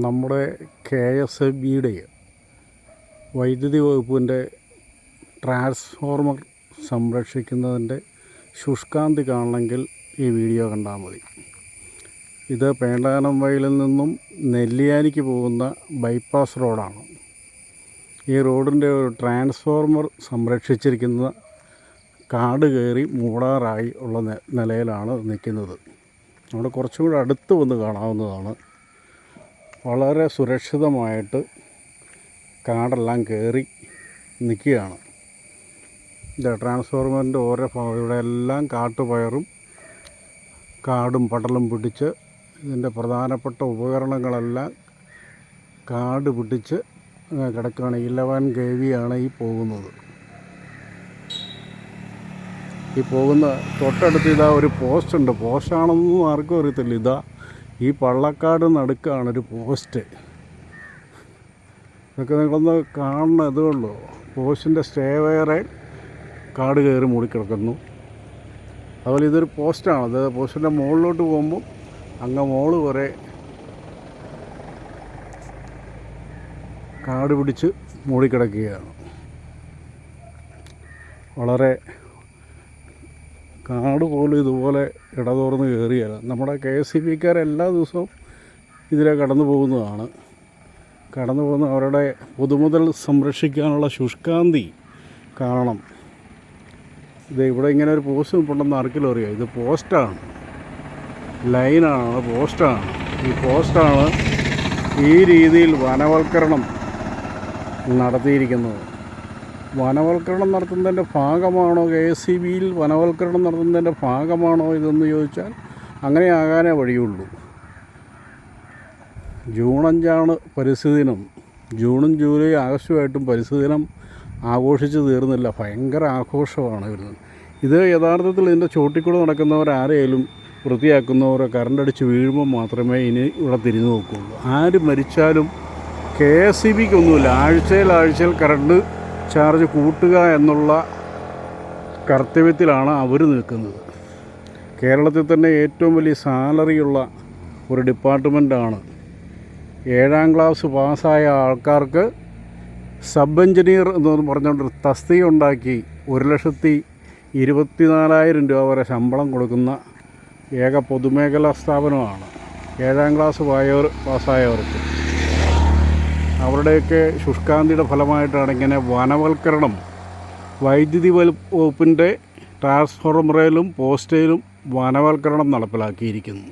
നമ്മുടെ K S A ബിയുടെ വൈദ്യുതി വകുപ്പിന്റെ ട്രാൻസ്ഫോർമർ സംരക്ഷിക്കുന്നതിന്റെ ശുഷ്കാന്തി കാണണമെങ്കിൽ ഈ വീഡിയോ കണ്ടാൽ മതി. ഇത് പേണ്ടാനം വയലിൽ നിന്നും നെല്ലിയാനിക്ക് പോകുന്ന ബൈപ്പാസ് റോഡാണ്. ഈ റോഡിന്റെ ഒരു ട്രാൻസ്ഫോർമർ സംരക്ഷിച്ചിരിക്കുന്ന കാട് കയറി മൂടാറായി ഉള്ള നിലയിലാണ് നിൽക്കുന്നത്. അവിടെ കുറച്ചും കൂടെ അടുത്ത് വന്ന് കാണാവുന്നതാണ് വളരെ സുരക്ഷിതമായിട്ട് കാടെല്ലാം കയറി നിൽക്കുകയാണ്. ഇത് ട്രാൻസ്ഫോർമറിന്റെ ഓരോ ഭാഗം ഇവിടെ എല്ലാം കാട്ടുപയറും കാടും പടലും പിടിച്ച് ഇതിന്റെ പ്രധാനപ്പെട്ട ഉപകരണങ്ങളെല്ലാം കാട് പിടിച്ച് കിടക്കുകയാണ്. ഇലവൻ കെ വിയാണ് ഈ പോകുന്നത്. ഈ പോകുന്ന തൊട്ടടുത്ത് ഇതാ ഒരു പോസ്റ്റ് ഉണ്ട് പോസ്റ്റാണെന്നൊന്നും ആർക്കും അറിയത്തില്ല. ഇതാ ഈ പള്ളക്കാട് നടുക്കാണ് ഒരു പോസ്റ്റ്. ഇതൊക്കെ നിങ്ങളൊന്ന് കാണുന്ന ഇതേ ഉള്ളൂ. പോസ്റ്റിന്റെ സ്റ്റേ വയറെ കാട് കയറി മൂടിക്കിടക്കുന്നു. അതുപോലെ ഇതൊരു പോസ്റ്റാണ്. അത് പോസ്റ്റിന്റെ മുകളിലോട്ട് പോകുമ്പോൾ അങ്ങ് മോൾ വരെ കാട് പിടിച്ച് മൂടിക്കിടക്കുകയാണ്. വളരെ കാട് പോലും ഇതുപോലെ ഇടതോർന്ന് കയറിയല്ല. നമ്മുടെ കെ എസ് സി ബിക്കാർ എല്ലാ ദിവസവും ഇതിലെ കടന്നു പോകുന്നതാണ്. കടന്നു പോകുന്ന അവരുടെ പൊതുമുതൽ സംരക്ഷിക്കാനുള്ള ശുഷ്കാന്തി കാരണം. ഇത് ഇവിടെ ഇങ്ങനെ ഒരു പോസ്റ്റ് നിൽപ്പുണ്ടെന്ന് ആർക്കിലും അറിയാം? ഇത് പോസ്റ്റാണ്. ലൈനാണ് പോസ്റ്റാണ്. ഈ പോസ്റ്റാണ് ഈ രീതിയിൽ വനവൽക്കരണം നടത്തിയിരിക്കുന്നത്. വനവൽക്കരണം നടത്തുന്നതിന്റെ ഭാഗമാണോ കെ എസ് സി ബിയിൽ വനവൽക്കരണം നടത്തുന്നതിന്റെ ഭാഗമാണോ ഇതെന്ന് ചോദിച്ചാൽ അങ്ങനെ ആകാനേ വഴിയുള്ളൂ. ജൂൺ അഞ്ചാണ് പരിസ്ഥിതി ദിനം ജൂണും ജൂലൈ ആഗസ്റ്റുമായിട്ടും പരിസ്ഥിതി ദിനം ആഘോഷിച്ച് തീർന്നില്ല. ഭയങ്കര ആഘോഷമാണ് വരുന്നത്. ഇത് യഥാർത്ഥത്തിൽ ഇതിന്റെ ചോട്ടിക്കൂടെ നടക്കുന്നവരാരെയും വൃത്തിയാക്കുന്നവരോ കറണ്ടടിച്ച് വീഴുമ്പോൾ മാത്രമേ ഇനി ഇവിടെ തിരിഞ്ഞു നോക്കുകയുള്ളൂ. ആര് മരിച്ചാലും കെ എസ് സി ബിക്കൊന്നുമില്ല. ആഴ്ചയിൽ ആഴ്ചയിൽ കറണ്ട് ചാർജ് കൂട്ടുക എന്നുള്ള കർത്തവ്യത്തിലാണ് അവർ നിൽക്കുന്നത്. കേരളത്തിൽ തന്നെ ഏറ്റവും വലിയ സാലറിയുള്ള ഒരു ഡിപ്പാർട്ട്മെന്റാണ് ഏഴാം ക്ലാസ് പാസ്സായ ആൾക്കാർക്ക് സബ് എഞ്ചിനീയർ എന്ന് പറഞ്ഞുകൊണ്ട് തസ്തിക ഉണ്ടാക്കി ഒരു ലക്ഷത്തി ഇരുപത്തിനാലായിരം രൂപ വരെ ശമ്പളം കൊടുക്കുന്ന ഏക പൊതുമേഖലാ സ്ഥാപനമാണ്. ഏഴാം ക്ലാസ് പായവർ പാസ്സായവർക്ക്. അവരുടെയൊക്കെ ശുഷ്കാന്തിയുടെ ഫലമായിട്ടാണ് ഇങ്ങനെ വനവൽക്കരണം വൈദ്യുതി വകുപ്പിന്റെ ട്രാൻസ്ഫോർമറിലും പോസ്റ്റയിലും വനവൽക്കരണം നടപ്പിലാക്കിയിരിക്കുന്നു.